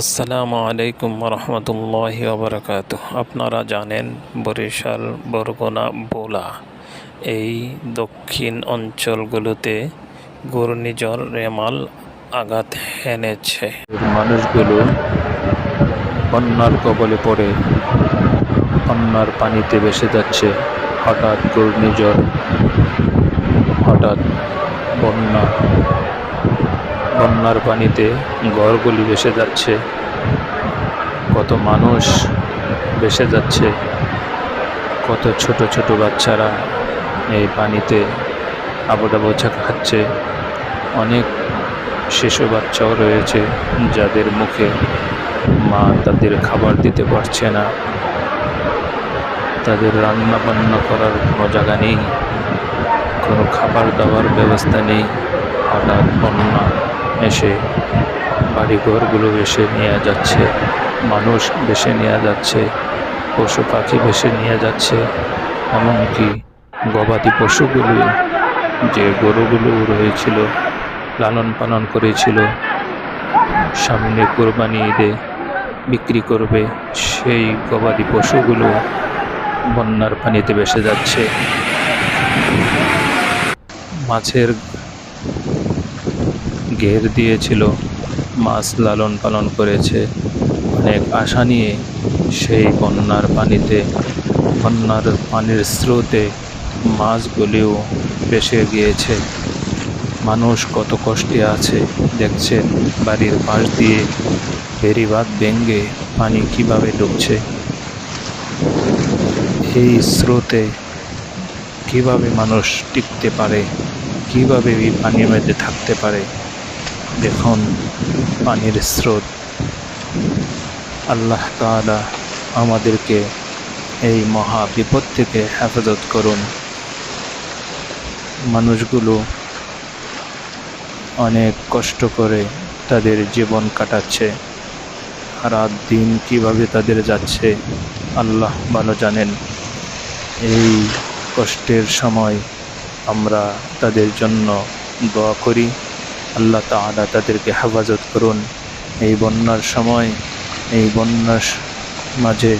আসসালামু আলাইকুম রহমতুল্লাহ ওবরাকাত। আপনারা জানেন বরিশাল, বরগুনা, বোলা এই দক্ষিণ অঞ্চলগুলোতে ঘূর্ণিঝড়, রেমাল আঘাত হেনেছে। মানুষগুলো বন্যার কবলে পড়ে, বন্যার পানিতে ভেসে যাচ্ছে। হঠাৎ ঘূর্ণিঝড়, হঠাৎ বন্যা। বন্যার পানিতে ঘরগুলি ভেসে যাচ্ছে। কত মানুষ ভেসে যাচ্ছে। কত ছোট ছোট বাচ্চারা এই পানিতে আবুডা বোঝা খাচ্ছে। অনেক শিশু বাচ্চাও রয়েছে যাদের মুখে মা তাদের খাবার দিতে পারছে না। তাদের রান্না বান্না করার কোনো জায়গা নেই। কোনো খাবার দাবার ব্যবস্থা নেই। হঠাৎ বন্যা। এসে বাড়িঘরগুলো ভেসে নিয়ে যাচ্ছে, মানুষ ভেসে নিয়ে যাচ্ছে পশু পাখি ভেসে নিয়ে যাচ্ছে, এমনকি গবাদি পশুগুলি, যে গরুগুলো রয়েছিল লালন পালন করেছিল, সামনে কোরবানি ঈদে বিক্রি করবে, সেই গবাদি পশুগুলো বন্যার পানিতে ভেসে যাচ্ছে। মাছের ঘের দিয়েছিল, মাছ লালন পালন করেছে। অনেক আশা নিয়ে সেই বন্যার পানিতে, বন্যার পানির স্রোতে মাছগুলিও ভেসে গিয়েছে। মানুষ কত কষ্টে আছে, দেখছেন, বাড়ির পাশ দিয়ে বেরিবাদ ভেঙ্গে পানি কীভাবে ঢুকছে এই স্রোতে কীভাবে মানুষ টিকতে পারে? কীভাবে এই পানির মধ্যে থাকতে পারে? দেখুন পানির স্রোত। আল্লাহ তাআলা আমাদেরকে এই মহা বিপদ থেকে হেফাজত করুন। মানুষগুলো অনেক কষ্ট করে তাদের জীবন কাটাচ্ছে। রাত দিন কীভাবে তাদের যাচ্ছে, আল্লাহ ভালো জানেন। এই কষ্টের সময় আমরা তাদের জন্য দোয়া করি। আল্লাহ তাআলা তাদেরকে হেফাজত করুন। এই বন্যার সময়, এই বন্যার মাঝে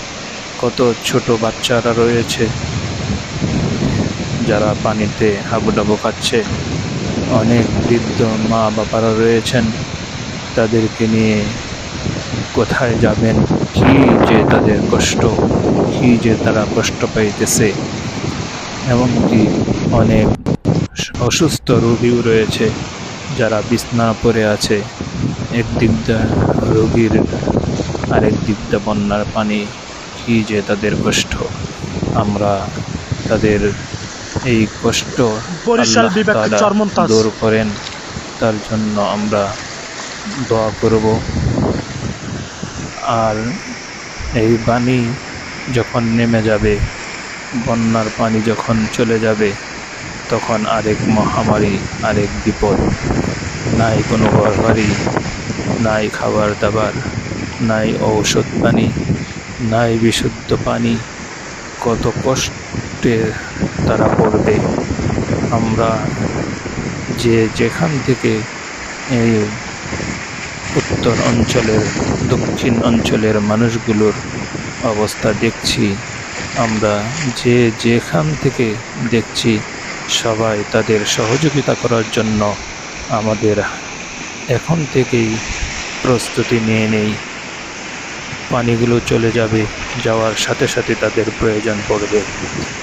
কত ছোট বাচ্চারা রয়েছে, যারা পানিতে হাবুডাবু খাচ্ছে। অনেক বৃদ্ধ মা বাবারা রয়েছেন, তাদেরকে নিয়ে কোথায় যাবেন? কি যে তাদের কষ্ট, কি যে তারা কষ্ট পাইতেছে। এমনকি অনেক অসুস্থ রোগীও রয়েছে। যারা বিছনা পড়ে আছে একদিক দা রোগীর আরেক দিক দা বন্যার পানি কি যে তাদের কষ্ট আমরা তাদের এই কষ্ট। দূর করেন তার জন্য আমরা দোয়া করব আর এই পানি যখন নেমে যাবে বন্যার পানি যখন চলে যাবে তখন আরেক মহামারী, আরেক বিপদ। নাই কোনো ঘরবাড়ি, নাই খাবার দাবার, নাই ঔষধ পানি, নাই বিশুদ্ধ পানি। কত কষ্টে তারা পড়বে। আমরা যে যেখান থেকে এই উত্তর অঞ্চলের, দক্ষিণ অঞ্চলের মানুষগুলোর অবস্থা দেখছি, আমরা যে যেখান থেকে দেখছি সবাই তাদের সহযোগিতা করার জন্য আমাদের এখন থেকেই প্রস্তুতি নিয়ে নেই। পানিগুলো চলে যাবে, যাওয়ার সাথে সাথে তাদের প্রয়োজন পড়বে।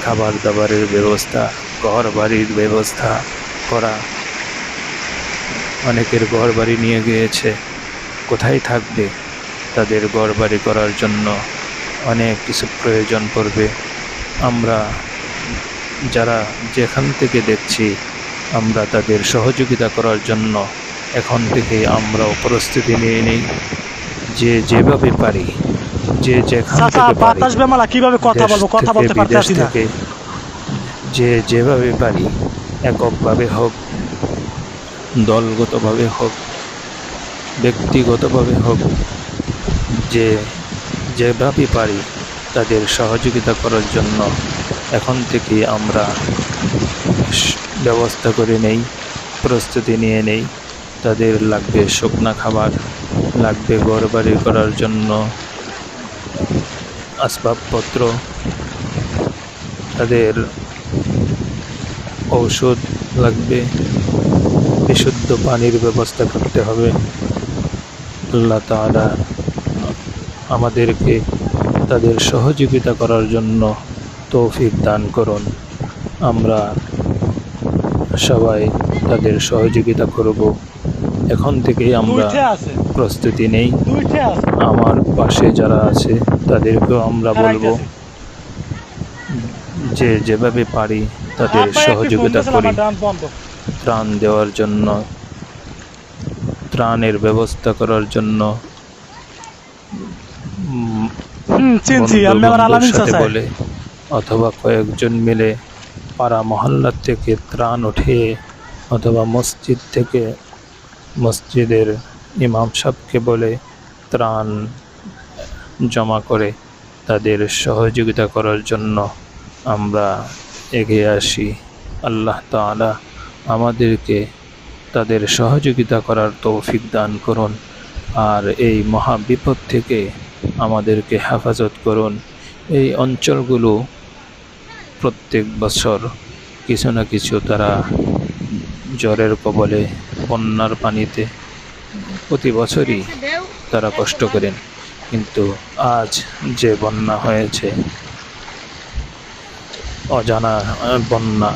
খাবার দাবারের ব্যবস্থা ঘর বাড়ির ব্যবস্থা করা। অনেকের ঘর বাড়ি নিয়ে গিয়েছে। কোথায় থাকবে? তাদের ঘর বাড়ি করার জন্য অনেক কিছু প্রয়োজন পড়বে। আমরা যারা যেখান থেকে দেখছি আমরা তাদের সহযোগিতা করার জন্য এখন থেকে আমরাও প্রস্তুতি নিয়ে নিই। যে যেভাবে পারি যে যেখান কীভাবে কথা বলব? কথা বলতে না। যে যেভাবে পারি এককভাবে হোক দলগতভাবে হোক ব্যক্তিগতভাবে হোক যে যেভাবে পারি তাদের সহযোগিতা করার জন্য এখন থেকে আমরা ব্যবস্থা করে নেই, প্রস্তুতি নিয়ে নেই। তাদের লাগবে শুকনা খাবার, লাগবে ঘর বাড়ি করার জন্য আসবাবপত্র, তাদের ঔষধ লাগবে, বিশুদ্ধ পানির ব্যবস্থা করতে হবে। আল্লাহ তাআলা আমাদেরকে তাদের সহযোগিতা করার জন্য তৌফিক দান করুন। আমরা সবাই তাদের সহযোগিতা করব। এখন থেকেই আমরা প্রস্তুতি নেই। আমার পাশে যারা আছে তাদেরকেও আমরা বলব যে যেভাবে পারি তাদের সহযোগিতা করি। ত্রাণ দেওয়ার জন্য ত্রাণের ব্যবস্থা করার জন্য বলে। অথবা কয়েকজন মিলে পাড়া মহল্লার থেকে ত্রাণ উঠিয়ে অথবা মসজিদ থেকে মসজিদের ইমাম সাহেবকে বলে ত্রাণ জমা করে তাদের সহযোগিতা করার জন্য আমরা এগিয়ে আসি। আল্লাহ তাআলা আমাদেরকে তাদের সহযোগিতা করার তৌফিক দান করুন আর এই মহা বিপদ থেকে আমাদেরকে হেফাজত করুন। এই অঞ্চলগুলো প্রত্যেক বছর কিছু না কিছু তারা জ্বরের কবলে বন্যার পানিতে প্রতি বছরই তারা কষ্ট করেন। কিন্তু আজ যে বন্যা হয়েছে, অজানা বন্যা